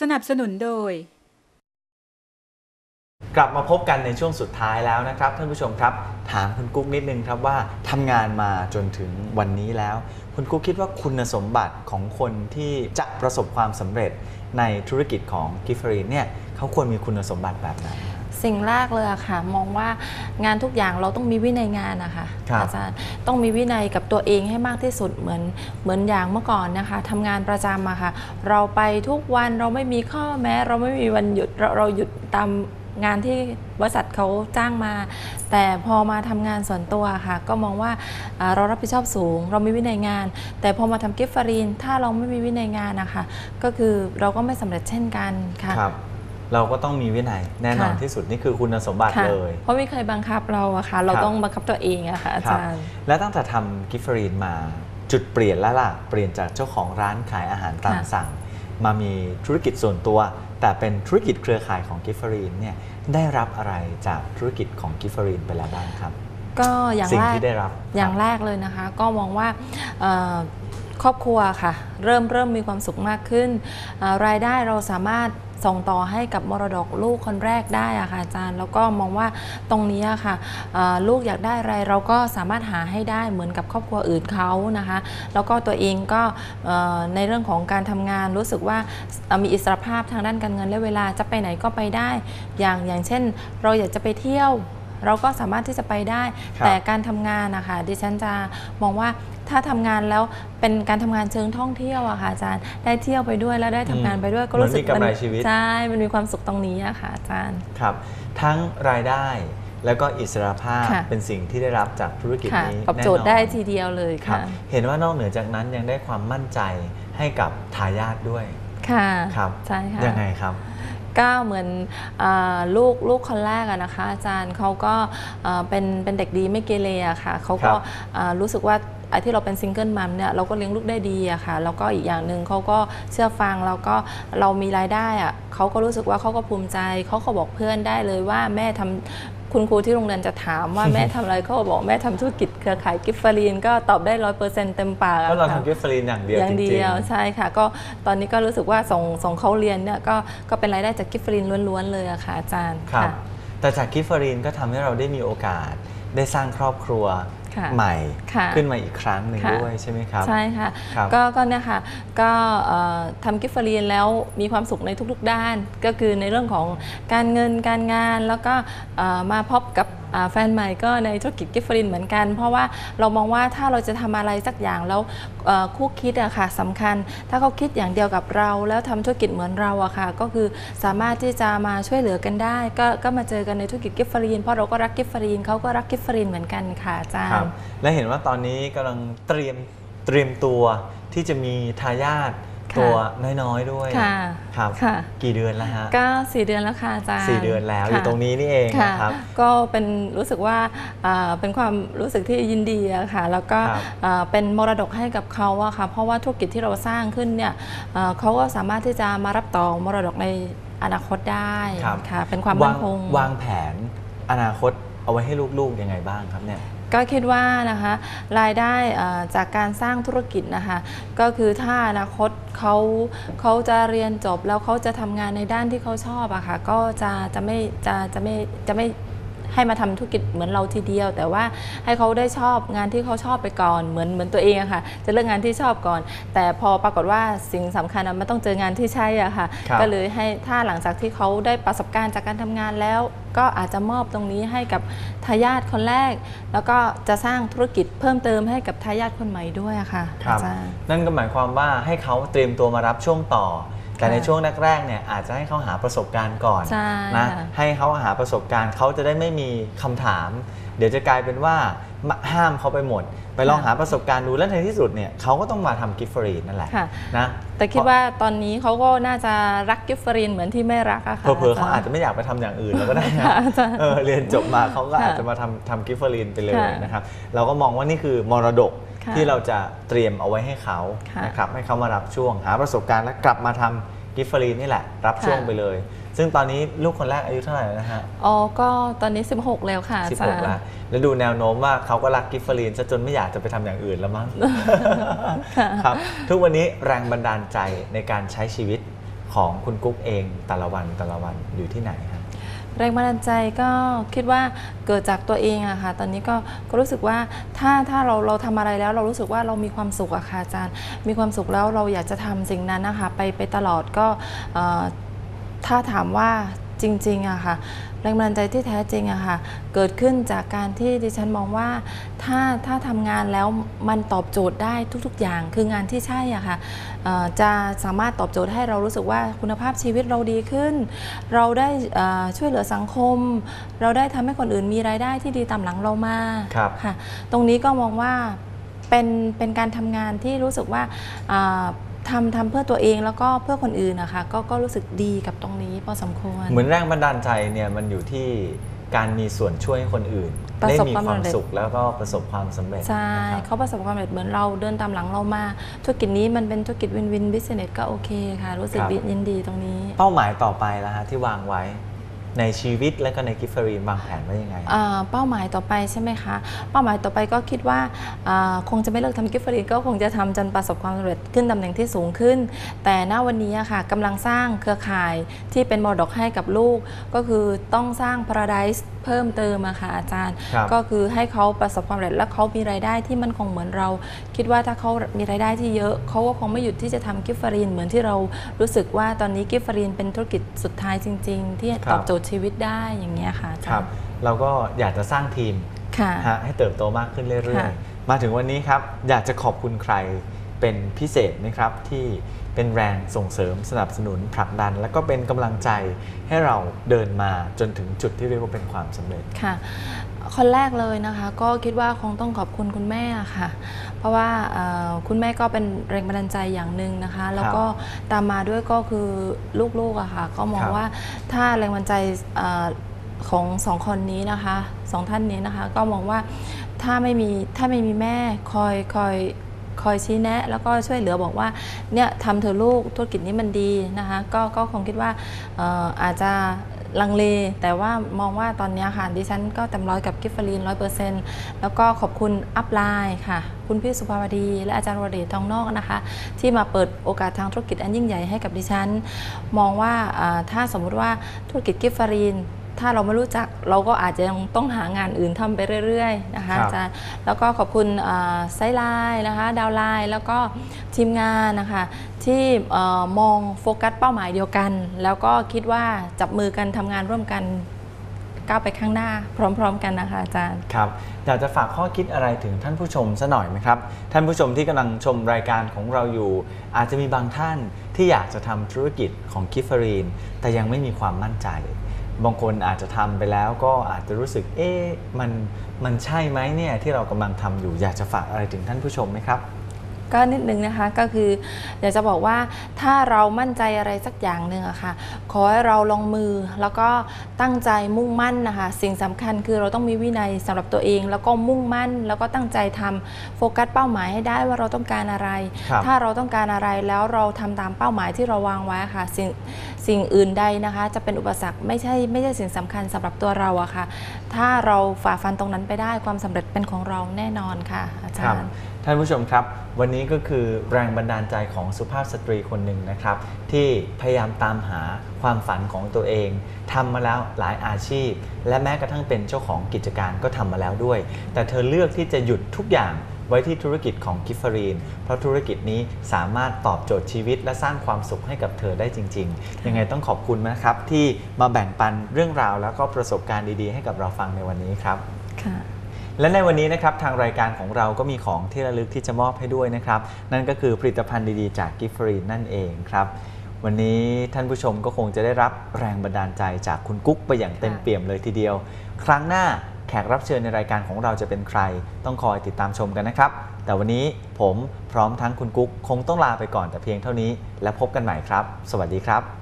สนับสนุนโดย กลับมาพบกันในช่วงสุดท้ายแล้วนะครับท่านผู้ชมครับ ถามคุณกุ๊กนิดนึงครับว่าทำงานมาจนถึงวันนี้แล้ว คุณกุ๊กคิดว่าคุณสมบัติของคนที่จะประสบความสำเร็จในธุรกิจของกิฟฟรีนเนี่ยเขาควรมีคุณสมบัติแบบไหน สิ่งแรกเลยอะค่ะ มองว่างานทุกอย่างเราต้องมีวินัยงานนะคะครับอาจารย์ต้องมีวินัยกับตัวเองให้มากที่สุดเหมือนเหมือนอย่างเมื่อก่อนนะคะทำงานประจำอะค่ะ เราไปทุกวันเราไม่มีข้อแม้ เราไม่มีวันหยุดเราเราหยุดตามงานที่บริษัทเขาจ้างมา แต่พอมาทำงานส่วนตัวค่ะ ก็มองว่าอ่าเรารับผิดชอบสูง เรามีวินัยงาน แต่พอมาทำกิฟต์ฟารีนถ้าเราไม่มีวินัยงานนะคะ ก็คือเราก็ไม่สำเร็จเช่นกันค่ะ ครับ เราก็ต้องมีวินัยแน่นอนค่ะ ที่สุดนี่คือคุณสมบัติค่ะเลย เพราะไม่เคยบังคับเราอะค่ะ เราครับ ต้องบังคับตัวเองอะค่ะอาครับจารย์ และตั้งแต่ทำกิฟฟรีนมาจุดเปลี่ยนแล้วล่ะ เปลี่ยนจากเจ้าของร้านขายอาหารตามค่ะ สั่ง มามีธุรกิจส่วนตัว แต่เป็นธุรกิจเครือข่ายของกิฟฟรีนเนี่ยได้รับอะไรจากธุรกิจของกิฟฟรีนไปแล้วบ้างครับ ก็อย่างสิ่งแรก ที่ได้รับอย่างครับแรกเลยนะคะ ก็มองว่าเอ่อครอบครัวค่ะ เริ่มเริ่มมีความสุขมากขึ้นเอ่อรายได้เราสามารถ ส่งต่อให้กับมรดกลูกคนแรกได้อะค่ะอาจารย์ แล้วก็มองว่าตรงนี้อะค่ะเอ่อลูกอยากได้อะไรเราก็สามารถหาให้ได้เหมือนกับครอบครัวอื่นเขานะคะ แล้วก็ตัวเองก็เอ่อในเรื่องของการทำงานรู้สึกว่าเอ่อมีอิสรภาพทางด้านการเงินและเวลาจะไปไหนก็ไปได้ อย่างอย่างเช่น เราอยากจะไปเที่ยวเราก็สามารถที่จะไปได้ครับแต่การทำงานนะคะดิฉันจะมองว่า ถ้าทำงานแล้วเป็นการทำงานเชิงท่องเที่ยวอะค่ะอาจารย์ ได้เที่ยวไปด้วยแล้วได้ทำงานไปด้วยก็รู้สึกเหมือนมีกำไรชีวิตใช่ มันมีความสุขตรงนี้อะค่ะอาจารย์ครับ ทั้งรายได้แล้วก็อิสรภาพค่ะเป็นสิ่งที่ได้รับจากธุรกิจค่ะนี้ตอบโจทย์แน่นอนได้ทีเดียวเลยครับค่ะ เห็นว่านอกเหนือจากนั้นยังได้ความมั่นใจให้กับทายาทด้วย ค่ะ ครับใช่ค่ะยังไงครับก็เหมือนอาลูกลูกคนแรกอะนะคะ อาจารย์เขาก็อ่าเป็นเป็นเด็กดีไม่เกเรอะค่ะเขาก็ครับอ่ารู้สึกว่า ไอ้ที่เราเป็นซิงเกิลมัมเนี่ยเราก็เลี้ยงลูกได้ดีอะค่ะแล้วก็อีกอย่างหนึ่งเขาก็เชื่อฟังแล้วก็เรามีรายได้อะเขาก็รู้สึกว่าเขาก็ภูมิใจเขาก็บอกเพื่อนได้เลยว่าแม่ทำคุณครูที่โรงเรียนจะถามว่าแม่ทำอะไรเขาก็บอกแม่ทำธุรกิจเครือข่ายกิฟฟารีนก็ตอบได้ร้อยเปอร์เซ็นต์เต็มปากอะแล้วเราค่ะทำกิฟต์ฟรีนอย่างเดียวอย่างจริเดีงยวๆใช่ค่ะ ก็ตอนนี้ก็รู้สึกว่าส่งส่งเขาเรียนเนี่ยก็ก็เป็นรายได้จากกิฟฟรีนล้วนๆเลยอะค่ะอาจารย์ครับค่ะแต่จากกิฟต์ฟรีนก็ทำให้เราได้มีโอกาสได้สร้างครอบครัวค่ะ ใหม่ค่ะขึ้นมาอีกครั้งหนึ่งค่ะด้วยใช่ไหมครับ ใช่ค่ะครับก็ก็เนี่ยค่ะก็เอ่อทำกิฟต์เรียนแล้วมีความสุขในทุกๆด้าน ก็คือในเรื่องของการเงินการงานแล้วก็เอ่อมาพบกับอ่า แฟนใหม่ก็ในธุรกิจกิฟต์เรีนเหมือนกัน เพราะว่าเรามองว่าถ้าเราจะทำอะไรสักอย่างแล้วคู่คิดอะค่ะสำคัญ ถ้าเขาคิดอย่างเดียวกับเรา แล้วทำธุรกิจเหมือนเราอะค่ะ ก็คือสามารถที่จะมาช่วยเหลือกันได้ ก็ก็มาเจอกันในธุรกิจกิฟต์เรีนเพราะเราก็รักกิฟต์เรีนเขาก็รักกิฟต์เรีนเหมือนกันค่ะอาจารย์และเห็นว่าตอนนี้กำลังเตรียมเตรียมตัวที่จะมีทายาท ค่ะตัวน้อยๆด้วยค่ะครับค่ะ กี่เดือนแล้วฮะก็สี่เดือนแล้วค่ะอาจารย์สี่เดือนแล้วอยู่ค่ะตรงนี้นี่เองค่ะนะครับ ก็เป็นรู้สึกว่าอ่าเป็นความรู้สึกที่ยินดีอะค่ะ แล้วก็ครับอ่าเป็นมรดกให้กับเขาอะค่ะ เพราะว่าธุรกิจที่เราสร้างขึ้นเนี่ยอ่าเขาก็สามารถที่จะมารับต่อมรดกในอนาคตได้ครับ ค่ะเป็นความวามั่งนคง วางแผนอนาคตเอาไว้ให้ลูกๆยังไงบ้างครับเนี่ย ก็คิดว่านะคะรายได้จากการสร้างธุรกิจนะคะก็คือถ้าอนาคตเขาเขาจะเรียนจบแล้วเขาจะทำงานในด้านที่เขาชอบอะค่ะก็จะจะไม่จะจะไม่จะไม่ ให้มาทำธุรกิจเหมือนเราทีเดียว แต่ว่าให้เขาได้ชอบงานที่เขาชอบไปก่อนเหมือนเหมือนตัวเองอะค่ะ จะเลือกงานที่ชอบก่อน แต่พอปรากฏว่าสิ่งสำคัญอะมันต้องเจองานที่ใช่อะค่ะครับก็เลยให้ถ้าหลังจากที่เขาได้ประสบการณ์จากการทำงานแล้ว ก็อาจจะมอบตรงนี้ให้กับทายาทคนแรก แล้วก็จะสร้างธุรกิจเพิ่มเติมให้กับทายาทคนใหม่ด้วยอะค่ะครับอาจารย์นั่นก็หมายความว่าให้เขาเตรียมตัวมารับช่วงต่อ แต่ค่ะในช่วงแรกๆเนี่ยอาจจะให้เขาหาประสบการณ์ก่อนใช่นะค่ะให้เขาหาประสบการณ์เขาจะได้ไม่มีคำถาม เดี๋ยวจะกลายเป็นว่ามาห้ามเขาไปหมด ไปลองค่ะหาประสบการณ์ดูแล้วในที่สุดเนี่ยเขาก็ต้องมาทำกิฟต์ฟรีนั่นแหละค่ะนะแต่คิดว่าตอนนี้เขาก็น่าจะรักกิฟฟรีนเหมือนที่ไม่รักอะค่ะเพอๆเขาอาจจะไม่อยากไปทำอย่างอื่นแล้วก็ได้นะค่ะอาจารย์เออเรียนจบมาเขาก็ค่ะอาจจะมาทำทำกิฟต์ฟรีนไปเลยค่ะนะครับเราก็มองว่านี่คือมรดกค่ะ ที่เราจะเตรียมเอาไว้ให้เขาค่ะนะครับให้เขามารับช่วงหาประสบการณ์แล้วกลับมาทำกิฟต์ฟรีนนี่แหละ รับช่วงค่ะไปเลย ซึ่งตอนนี้ลูกคนแรกอายุเท่าไหร่แล้วนะฮะอ๋อก็ตอนนี้ 16 แล้วค่ะอาสิบจาหรกย์แล้วแล้วดูแนวโน้มว่าเขาก็รักกิฟต์ฟรีนซะจนไม่อยากจะไปทำอย่างอื่นแล้วมั้งค่ะครับทุกวันนี้แรงบันดาลใจในการใช้ชีวิตของคุณกุ๊กเองแต่ละวันแต่ละวันอยู่ที่ไหนครับ แรงบันดาลใจก็คิดว่าเกิดจากตัวเองอะค่ะ ตอนนี้ก็ก็รู้สึกว่าถ้าถ้าเราเราทำอะไรแล้ว เรารู้สึกว่าเรามีความสุขอะค่ะอาจารย์ มีความสุขแล้วเราอยากจะทำสิ่งนั้นนะคะไปไปตลอดก็ถ้าถามว่า จริงๆอะค่ะแรงบันดาลใจที่แท้จริงอะค่ะเกิดขึ้นจากการที่ดิฉันมองว่าถ้าถ้าทำงานแล้วมันตอบโจทย์ได้ทุกๆ อย่าง คืองานที่ใช่อะค่ะเอ่อจะสามารถตอบโจทย์ให้เรารู้สึกว่าคุณภาพชีวิตเราดีขึ้น เราได้เอ่อช่วยเหลือสังคม เราได้ทำให้คนอื่นมีรายได้ที่ดีตามหลังเรามาครับค่ะ ตรงนี้ก็มองว่าเป็นเป็นการทำงานที่รู้สึกว่าอ่า ทำทำเพื่อตัวเองแล้วก็เพื่อคนอื่นนะคะก็ก็รู้สึกดีกับตรงนี้พอสมควร เหมือนแรงบันดาลใจเนี่ยมันอยู่ที่การมีส่วนช่วยให้คนอื่นประได้สบมีความความสำเร็จสุขแล้วก็ประสบความสำเร็จใช่นะครับเขาประสบความสำเร็จเหมือนเราเดินตามหลังเรามาธุรกิจนี้มันเป็นธุรกิจวินวินบิสเนสก็โอเคค่ะ รู้สึกครับยินดีตรงนี้ เป้าหมายต่อไปแล้วฮะที่วางไว้ ในชีวิตและก็ในกิฟเฟอรีนวางแผนไว้ยังไง อ่าเป้าหมายต่อไปใช่ไหมคะ เป้าหมายต่อไปก็คิดว่าอ่าคงจะไม่เลิกทำกิฟต์ฟรีก็คงจะทำจนประสบความสำเร็จขึ้นตำแหน่งที่สูงขึ้น แต่ณวันนี้อะค่ะกำลังสร้างเครือข่ายที่เป็นมรดกให้กับลูก ก็คือต้องสร้าง Paradise เพิ่มเติมอะค่ะอาจารย์ ครับ ก็คือให้เขาประสบความสำเร็จและเขามีรายได้ที่มั่นคงเหมือนเรา คิดว่าถ้าเขามีรายได้ที่เยอะเขาก็คงไม่หยุดที่จะทำกิฟต์ฟรีนเหมือนที่เรารู้สึกว่าตอนนี้กิฟต์ฟรีนเป็นธุรกิจสุดท้ายจริง ๆ ที่ครับตอบโจทย์ชีวิตได้อย่างเงี้ยค่ะอาจารย์ครับ เราก็อยากจะสร้างทีมค่ะฮะให้เติบโตมากขึ้นเรื่อยค่ะๆมาถึงวันนี้ครับ อยากจะขอบคุณใครเป็นพิเศษไหมครับที่ เป็นแรงส่งเสริมสนับสนุนผลักดัน และก็เป็นกำลังใจให้เราเดินมาจนถึงจุดที่เรียกว่าเป็นความสำเร็จค่ะคนแรกเลยนะคะ ก็คิดว่าคงต้องขอบคุณคุณแม่ค่ะ เพราะว่าคุณแม่ก็เป็นแรงบันดาลใจอย่างหนึ่งนะคะ แล้วก็ตามมาด้วยก็คือลูกๆอะค่ะ ก็มองว่าถ้าแรงบันดาลใจอของสองคนนี้นะคะสองท่านนี้นะคะ ก็มองว่าถ้าไม่มีถ้าไม่มีแม่คอยคอย คอยชี้แนะ แล้วก็ช่วยเหลือบอกว่าเนี่ยทำเธอลูกธุรกิจนี้มันดีนะคะก็ก็คงคิดว่าอออาจจะลังเล แต่ว่ามองว่าตอนนี้ค่ะดิฉันก็เต็มร้อยกับกิฟฟรีนร้อยเปอร์เซ็นต์แล้วก็ขอบคุณอัพไลน์ค่ะ คุณพี่สุภาวดี และอาจารย์วรเดชทองนอกนะคะ ที่มาเปิดโอกาสทางธุรกิจอันยิ่งใหญ่ให้กับดิฉัน มองว่าถ้าสมมุติว่าธุรกิจกิฟฟรีน ถ้าเราไม่รู้จักเราก็อาจจะยังต้องหางานอื่นทำไปเรื่อยๆนะคะครับอาจารย์แล้วก็ขอบคุณอ่าไซด์ไลน์นะคะดาวน์ไลน์แล้วก็ทีมงานนะคะที่เอ่อมองโฟกัสเป้าหมายเดียวกัน แล้วก็คิดว่าจับมือกันทำงานร่วมกันก้าวไปข้างหน้าพร้อม ๆ กันนะคะอาจารย์ครับอยากจะฝากข้อคิดอะไรถึงท่านผู้ชมซะหน่อยไหมครับท่านผู้ชมที่กำลังชมรายการของเราอยู่ อาจจะมีบางท่านที่อยากจะทำธุรกิจของกิฟเฟอรีน แต่ยังไม่มีความมั่นใจ บางคนอาจจะทำไปแล้วก็อาจจะรู้สึก เอ๊ะมันมันใช่ไหมเนี่ยที่เรากำลังทำอยู่อยากจะฝากอะไรถึงท่านผู้ชมไหมครับ ก็นิดนึงนะคะก็คืออยากจะบอกว่าถ้าเรามั่นใจอะไรสักอย่างหนึ่งอะค่ะ ขอให้เราลงมือแล้วก็ตั้งใจมุ่งมั่นนะคะ สิ่งสำคัญคือเราต้องมีวินัยสำหรับตัวเอง แล้วก็มุ่งมั่น แล้วก็ตั้งใจทำโฟกัสเป้าหมายให้ได้ว่าเราต้องการอะไรครับถ้าเราต้องการอะไรแล้วเราทำตามเป้าหมายที่เราวางไว้ค่ะสิ่งสิ่งอื่นใดนะคะ จะเป็นอุปสรรคไม่ใช่ไม่ใช่สิ่งสำคัญสำหรับตัวเราอะค่ะ ถ้าเราฝ่าฟันตรงนั้นไปได้ความสำเร็จเป็นของเราแน่นอนค่ะอาจารย์ ท่านผู้ชมครับ วันนี้ก็คือแรงบันดาลใจของสุภาพสตรีคนหนึ่งนะครับ ที่พยายามตามหาความฝันของตัวเองทำมาแล้วหลายอาชีพ และแม้กระทั่งเป็นเจ้าของกิจการก็ทำมาแล้วด้วย แต่เธอเลือกที่จะหยุดทุกอย่างไว้ที่ธุรกิจของกิฟฟรีน เพราะธุรกิจนี้สามารถตอบโจทย์ชีวิต และสร้างความสุขให้กับเธอได้จริง ๆ ยังไงต้องขอบคุณนะครับที่มาแบ่งปันเรื่องราวแล้วก็ประสบการณ์ดีๆ ให้กับเราฟังในวันนี้ครับค่ะ และในวันนี้นะครับทางรายการของเราก็มีของที่ระลึกที่จะมอบให้ด้วยนะครับ นั่นก็คือผลิตภัณฑ์ดีๆ จากกิฟฟรีนนั่นเองครับ วันนี้ท่านผู้ชมก็คงจะได้รับแรงบันดาลใจจากคุณกุ๊กไปอย่างเต็มเปี่ยมเลยทีเดียว ครั้งหน้าแขกรับเชิญในรายการของเราจะเป็นใคร ต้องคอยติดตามชมกันนะครับ แต่วันนี้ผมพร้อมทั้งคุณกุ๊กคงต้องลาไปก่อนแต่เพียงเท่านี้ และพบกันใหม่ครับ สวัสดีครับ